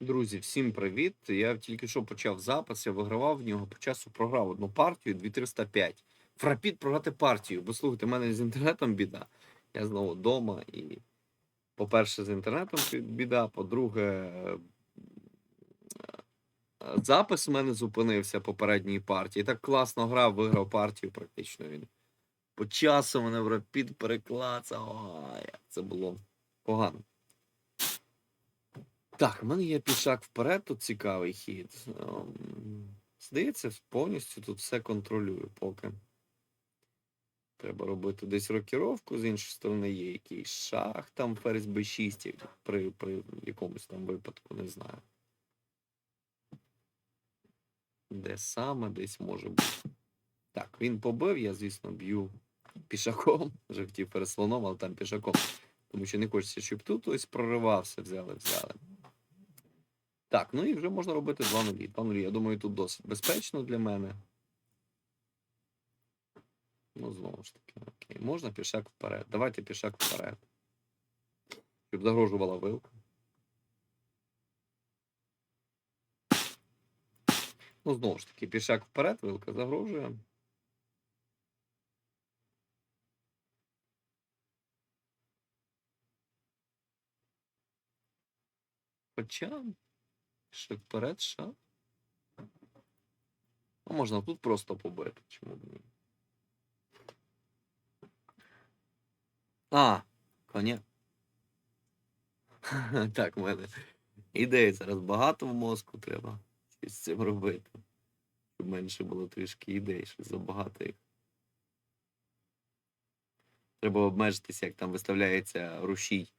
Друзі, всім привіт! Я тільки що почав запис, я вигравав в нього по часу програв одну партію 2305. В Рапід програти партію, бо слухайте, в мене з інтернетом біда. Я знову вдома і, по-перше, з інтернетом біда, по-друге, е, запис у мене зупинився попередньої партії. Так класно грав, виграв партію практично він. По часу мене в Рапід переклацав. Це було погано. Так, в мене є пішак вперед, тут цікавий хід. Ем, Здається, повністю тут все контролюю поки. Треба робити десь рокіровку, з іншої сторони є якийсь шах, там ферзь b6 при, при якомусь там випадку, не знаю. Де саме десь може бути. Так, він побив, я, звісно, б'ю пішаком, вже хотів переслоном, але там пішаком. Тому що не хочеться, щоб тут ось проривався, взяли, взяли. Так, ну і вже можна робити 2 нулі. 2 нулі, я думаю, тут досить безпечно для мене. Ну, знову ж таки, окей. Можна пішак вперед. Давайте пішак вперед. Щоб загрожувала вилка. Ну, знову ж таки, пішак вперед, вилка загрожує. Хоча. Шаг вперед, шаг. Ну, можна тут просто побити. Чому б ні? А, коня. Так, в мене ідей зараз багато в мозку треба щось з цим робити. Щоб менше було трішки ідей, що забагато їх. Треба обмежитися, як там виставляється рушій.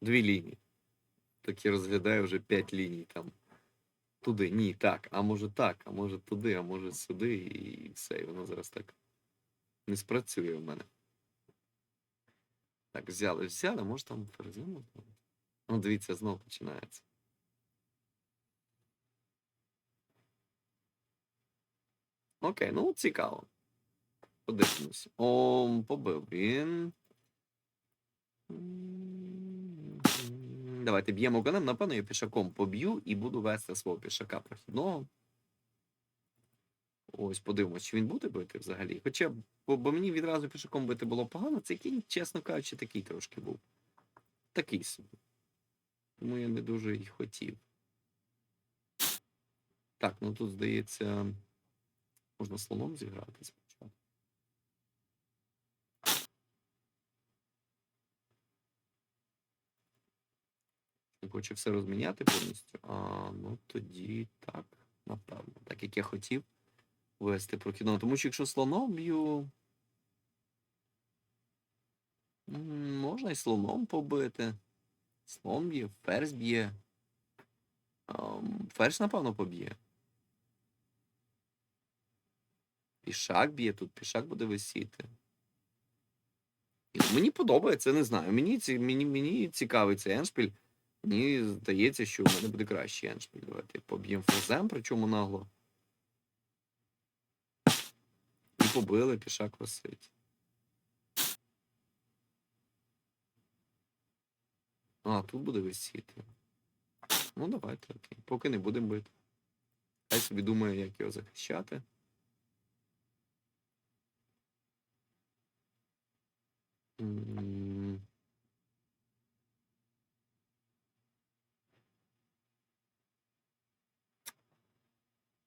Дві лінії. Так я розглядаю вже п'ять ліній там. Туди, ні, так, а може так, а може туди, а може сюди, і все, і воно зараз так не спрацює в мене. Так, взяли, взяли, може там перезиму. Ну, дивіться, знову починається. Окей, ну цікаво. Подивимося. О, побив він. Давайте б'ємо конем. Напевно, я пішаком поб'ю і буду вести свого пішака прохідного. Ось, подивимось, чи він буде бити взагалі. Хоча, бо, бо мені відразу пішаком бити було погано, цей кінь, чесно кажучи, такий трошки був. Такий собі. Тому я не дуже й хотів. Так, ну тут, здається, можна слоном зіграти хочу все розміняти повністю. А, ну тоді так, напевно. Так як я хотів вести прохідного. Тому що якщо слоном б'ю. Можна і слоном побити. Слон б'є, ферзь б'є. Ферзь, напевно, поб'є. Пішак б'є тут, пішак буде висіти. Мені подобається, не знаю. Мені, мені, мені цікавий цей еншпіль. Мені здається, що в мене буде кращий еншпіль. Давайте поб'ємо ферзем, причому нагло. І побили, пішак висить. А, тут буде висіти. Ну, давайте, окей. Поки не будемо бити. Хай собі думає, як його захищати.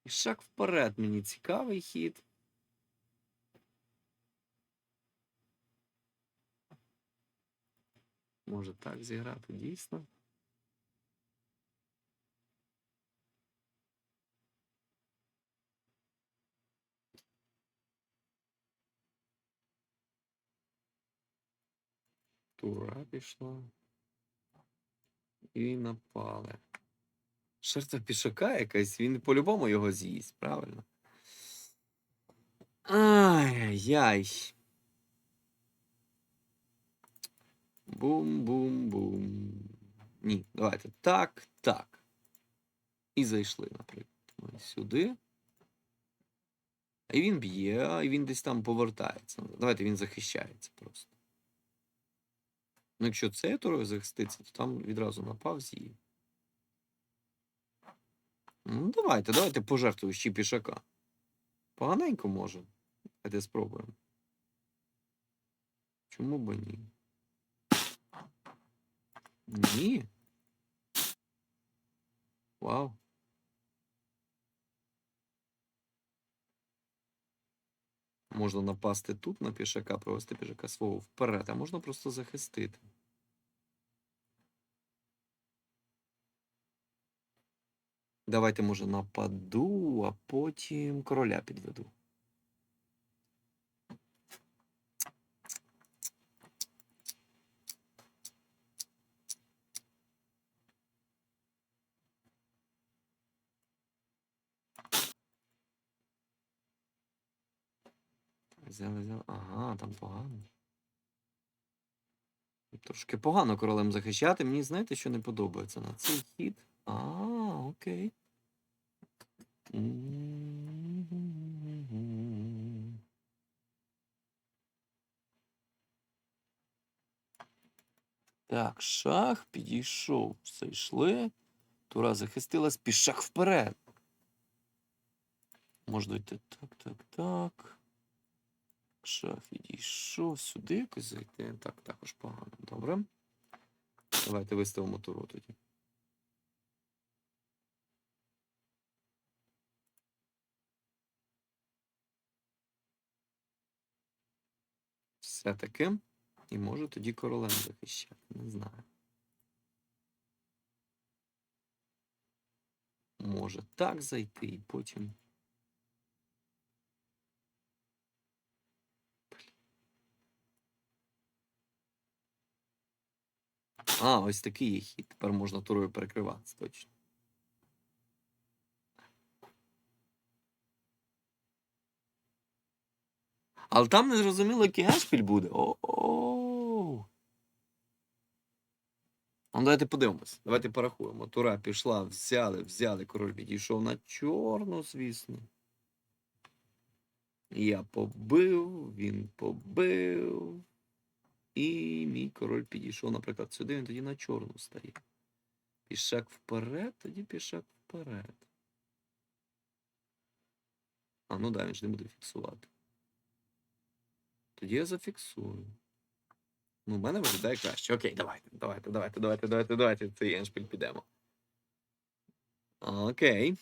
М. Пішак вперед мені цікавий хід. Може так зіграти дійсно. Тура пішла. І напали. Жертва пішака якась, він по-любому його з'їсть, правильно? Ай-яй. Бум-бум-бум. Ні, давайте так, так. І зайшли, наприклад. Ми сюди. І він б'є, і він десь там повертається. Давайте він захищається просто. Ну, якщо це турою захиститься, то там відразу напав з'їв. Ну, давайте, давайте пожертвую ще пішака. Поганенько може. Давайте спробуємо. Чому б ні? Ні. Вау. Можна напасти тут на пішака, провести пішака свого вперед, а можна просто захистити. Давайте, може, нападу, а потім короля підведу. Взяли, взяли. Ага, там погано. Трошки погано королем захищати. Мені знаєте, що не подобається на цей хід. А, окей. Так, шах підійшов. Все йшли. Тура захистилась, пішах вперед. Можна йти так, так, так. Шах відійшов сюди якось зайти. Так, також погано. Добре. Давайте виставимо туру тоді. Все-таки. І може тоді королем захищати. Не знаю. Може так зайти і потім. А, ось такий є хід. Тепер можна турою перекриватися, точно. Але там не зрозуміло, який гешпіль буде. О-о. А Ну, давайте подивимось. Давайте порахуємо. Тура пішла, взяли, взяли, король підійшов на чорну, звісно. Я побив, він побив. І мій король підійшов, наприклад, сюди, він тоді на чорну стає. Пішак вперед, тоді пішак вперед. А, ну да, він ж не буде фіксувати. Тоді я зафіксую. Ну, в мене виглядає краще. Окей, давайте, давайте, давайте, давайте, давайте, давайте. Цей еншпіль підемо. Окей.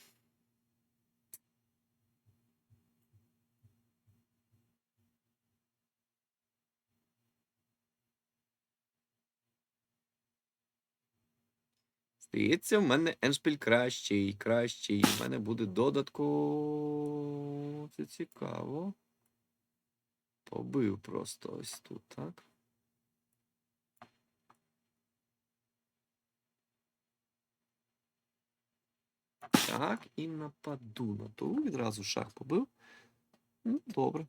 Здається, в мене еншпіль кращий, кращий. В мене буде додатку. Це цікаво. Побив просто ось тут, так? Так, і нападу на ту. Відразу шах побив. Ну, добре.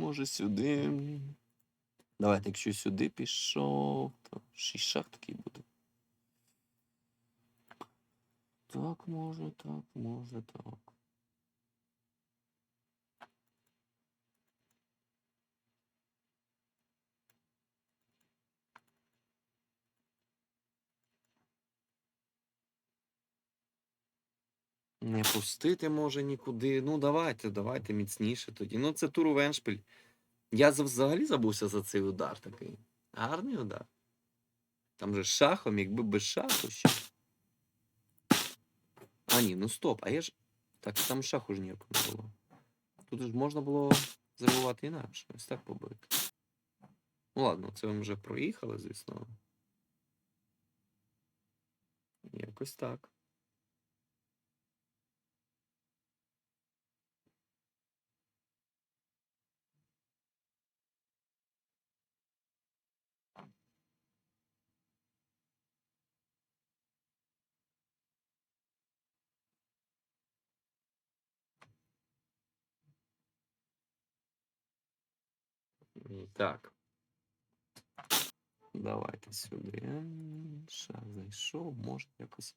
Може сюди. Давайте, якщо сюди пішов, то шість шах такий буде. Так, може, так, може, так. Не пустити може нікуди. Ну, давайте, давайте міцніше тоді. Ну, це туру Веншпіль. Я взагалі забувся за цей удар такий. Гарний удар. Там же шахом, якби без шаху ще. А, ні, ну стоп, а я ж. Так, там шаху ж ніякого не було. Тут ж можна було зривувати інакше. Ось так побити. Ну ладно, це ми вже проїхали, звісно. Якось так. Так. Давайте сюди. М, Шах зайшов, може якось.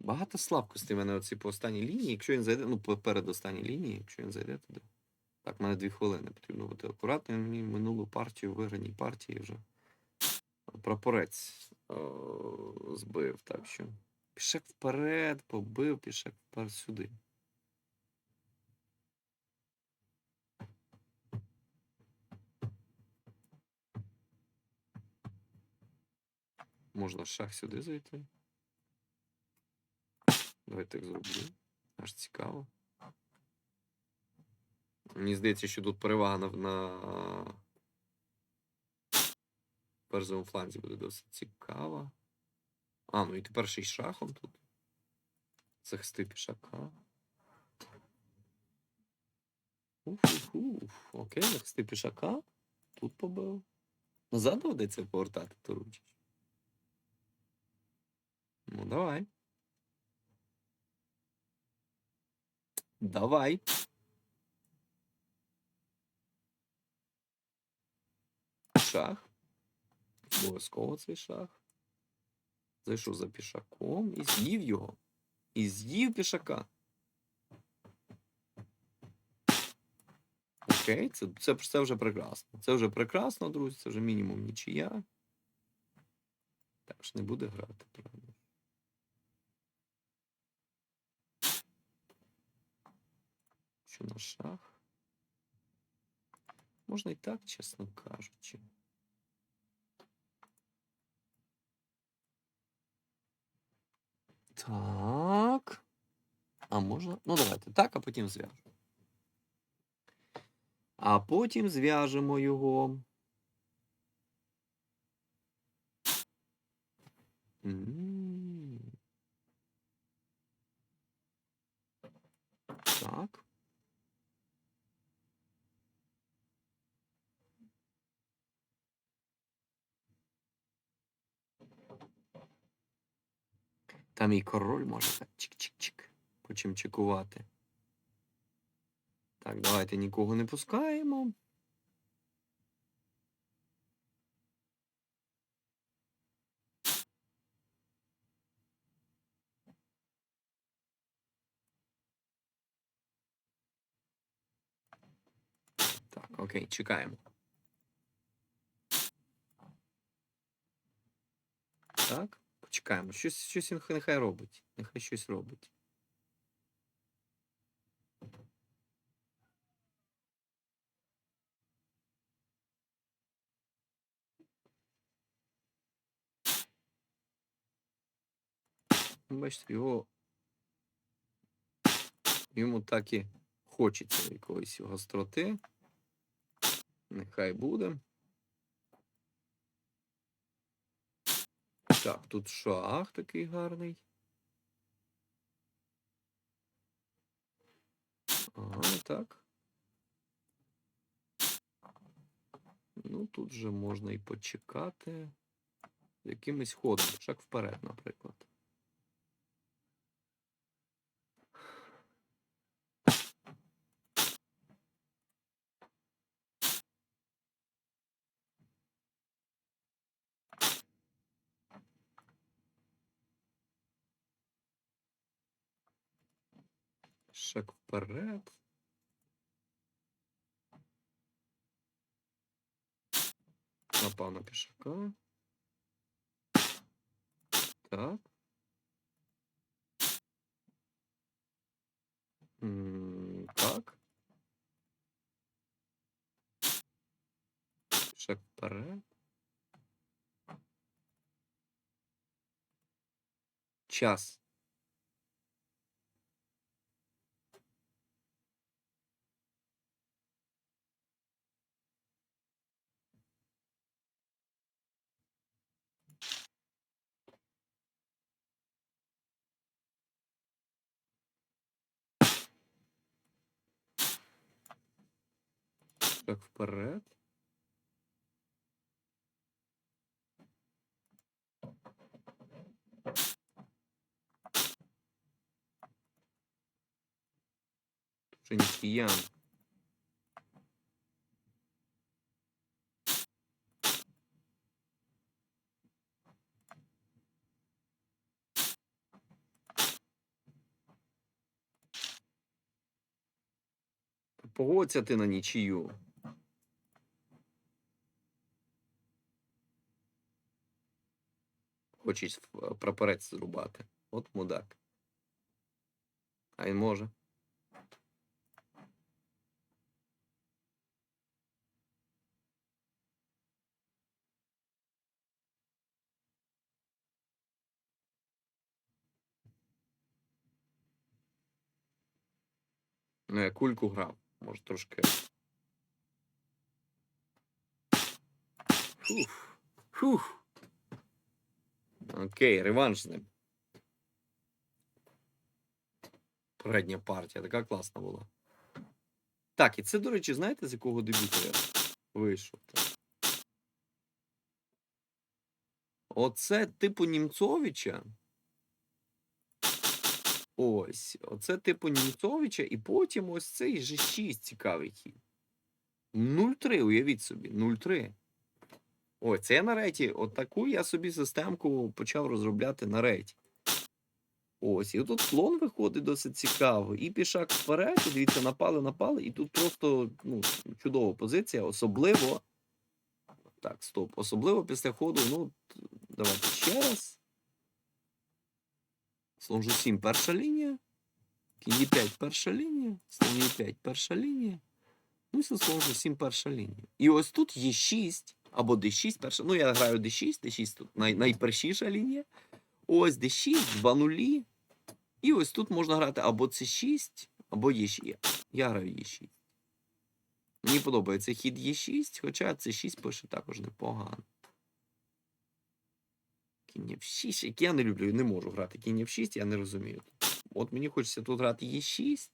Багато слабкостей в мене оці по останній лінії. Якщо він зайде, ну, поперед останній лінії, якщо він зайде туди. Так, в мене дві хвилини потрібно бути акуратним. Мені минулу партію, виграній партії вже прапорець о, збив. Так що. Пішак вперед, побив, пішак вперед сюди. Можна шах сюди зайти. Давай так зроблю. Аж цікаво. Мені здається, що тут перевага на, на першому фланзі буде досить цікава. А, ну і тепер ще й шахом тут. Захисти пішака. Уф-уф-уф. Окей, захисти пішака. Тут побив. Назад доведеться повертати Торучич. Ну, давай. Давай. Шах. Обов'язково цей шах. Зайшов за пішаком і з'їв його. І з'їв пішака. Окей, це, це, це вже прекрасно. Це вже прекрасно, друзі. Це вже мінімум нічия. Так ж не буде грати, правда. Що на шах? Можна і так, чесно кажучи. Так. А можна? Ну, давайте так, а потім зв'яжемо. А потім зв'яжемо його. М. Там і король може чик-чик-чик почимчикувати. Так, давайте нікого не пускаємо. Так, окей, чекаємо. Так, почекаємо. Щось, щось нехай робить. Нехай щось робить. Ну, Бачите, його. Йому так і хочеться якоїсь гостроти. Нехай буде. Так, тут шах такий гарний. Ага, так. Ну, тут же можна і почекати. Якимось ходом. Шаг вперед, наприклад. Шаг вперед. Напав на пішака. Так. М, Так. Шаг вперед. Час. шаг вперед. Шиньян. Погодься ти на нічию. Хочеш в- прапорець зрубати. От мудак. А він може. Ну, я кульку грав. Може трошки. Фух. Фух. Окей, реванш з ним. Передня партія, така класна була. Так, і це, до речі, знаєте, з якого дебюту я вийшов? Оце типу Німцовича. Ось, оце типу Німцовича, і потім ось цей же 6 цікавий хід. 0-3, уявіть собі, 0-3. Ой, це я на реті. От таку я собі системку почав розробляти на реті. Ось, і тут слон виходить досить цікаво. І пішак вперед, і дивіться, напали, напали, і тут просто ну, чудова позиція, особливо. Так, стоп. Особливо після ходу, ну, давайте ще раз. Слон G7 перша лінія. Кінь Е5 перша лінія. Слон Е5 перша лінія. Ну і слон G7 перша лінія. І ось тут є 6 або D6 перша. Ну, я граю D6, D6 тут най, найпершіша лінія. Ось D6, 2 нулі. І ось тут можна грати або C6, або Е6. Я граю Е6. Мені подобається хід Е6, хоча C6 пише також непогано. Кінь F6, який я не люблю, не можу грати кінь F6, я не розумію. От мені хочеться тут грати Е6,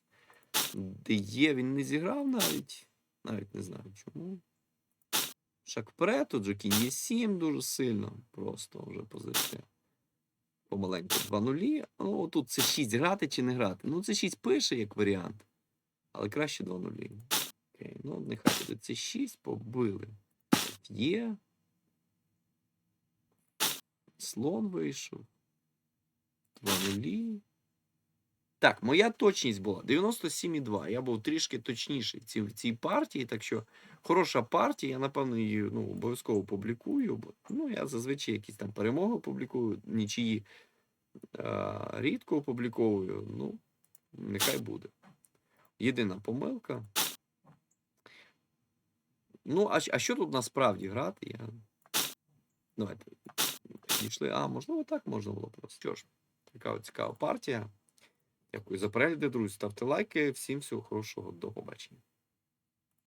де є, він не зіграв навіть. Навіть не знаю чому. Шаг вперед, тут же кінь Е7 дуже сильно. Просто вже позиція. Помаленьку 2 нулі. Ну, тут це 6 грати чи не грати. Ну, це 6 пише як варіант. Але краще 2 нулі. Окей, ну нехай буде це 6, побили. Є. Слон вийшов. 2 нулі. Так, моя точність була 97,2. Я був трішки точніший в цій партії, так що хороша партія, я напевно її ну, обов'язково публікую. Бо, ну, я зазвичай якісь там перемоги публікую, нічиї а, рідко опубліковую. Ну, нехай буде. Єдина помилка. Ну, а, а що тут насправді грати? Я... Давайте підійшли. А, можливо, так можна було просто. Що ж, така цікава партія. Дякую за перегляди, друзі. Ставте лайки. Всім всього хорошого. До побачення.